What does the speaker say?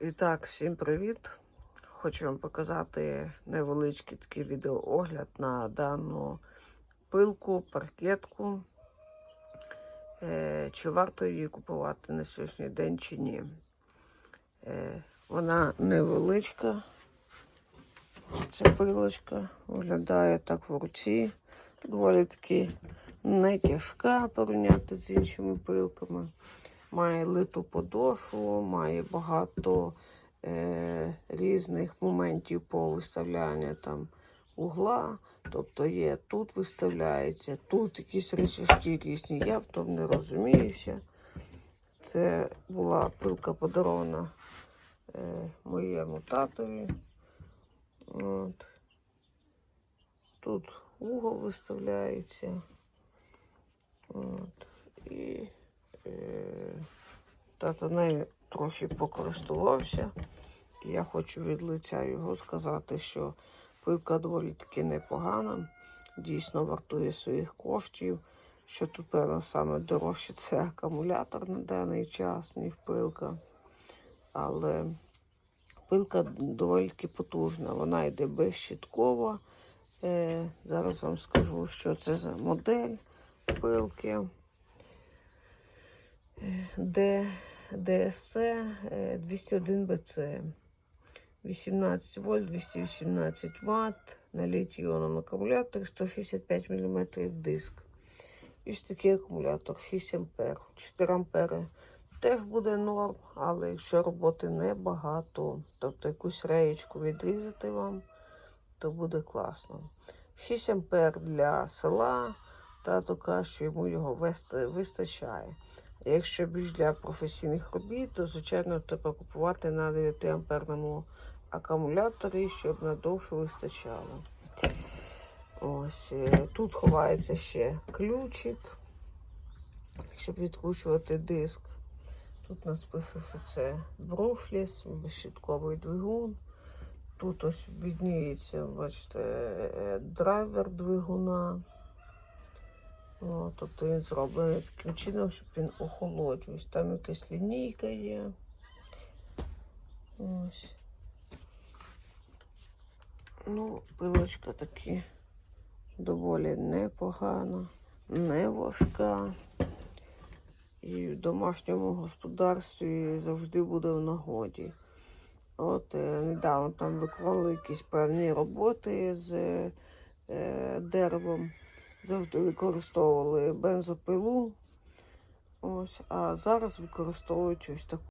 І так, всім привіт! Хочу вам показати невеличкий такий відеоогляд на дану пилку, паркетку. Е, Чи варто її купувати на сьогоднішній день чи ні. Е, Вона невеличка. Ця пилочка виглядає так в руці. Доволі таки не тяжка порівняти з іншими пилками. Має литу подошву, має багато е, різних моментів по виставлянню там угла. Тобто є тут виставляється, тут якісь речашки різні. Я в тому не розуміюся. Це була пилка подарована е, моєму татові. От. Тут угол виставляється. От. І е, тато нею трохи покористувався. Я хочу від лиця його сказати, що пилка доволі таки непогана, дійсно вартує своїх коштів. Що тут, певно, саме дорожче це акумулятор на даний час, ніж пилка. Але пилка доволі таки потужна. Вона йде безщиткова. Е, зараз вам скажу, що це за модель пилки. Д, ДСЦ 201 БЦ. 18 вольт, 218 Вт, на літій-іонному акумуляторі 165 мм диск. І ось такий акумулятор 6 А. 4 ампери теж буде норм, але якщо роботи небагато, тобто якусь реєчку відрізати вам, то буде класно. 6 ампер для села, тато каже, що йому його вистачає. Якщо більш для професійних робіт, то звичайно треба купувати на 9 амперному акумуляторі, щоб надовше вистачало. Ось е, тут ховається ще ключик, щоб відкручувати диск. Тут нас пише, що це брушліс, безщитковий двигун. Тут ось відніється, бачите, е, драйвер двигуна. О, тобто він зроблений таким чином, щоб він охолоджувався. Там якась лінійка є. Ось. Ну, пилочка таки доволі непогана, не важка. І в домашньому господарстві завжди буде в нагоді. От е, недавно там виконували якісь певні роботи з е, деревом. Завжди використовували бензопилу. Ось, а зараз використовують ось таку.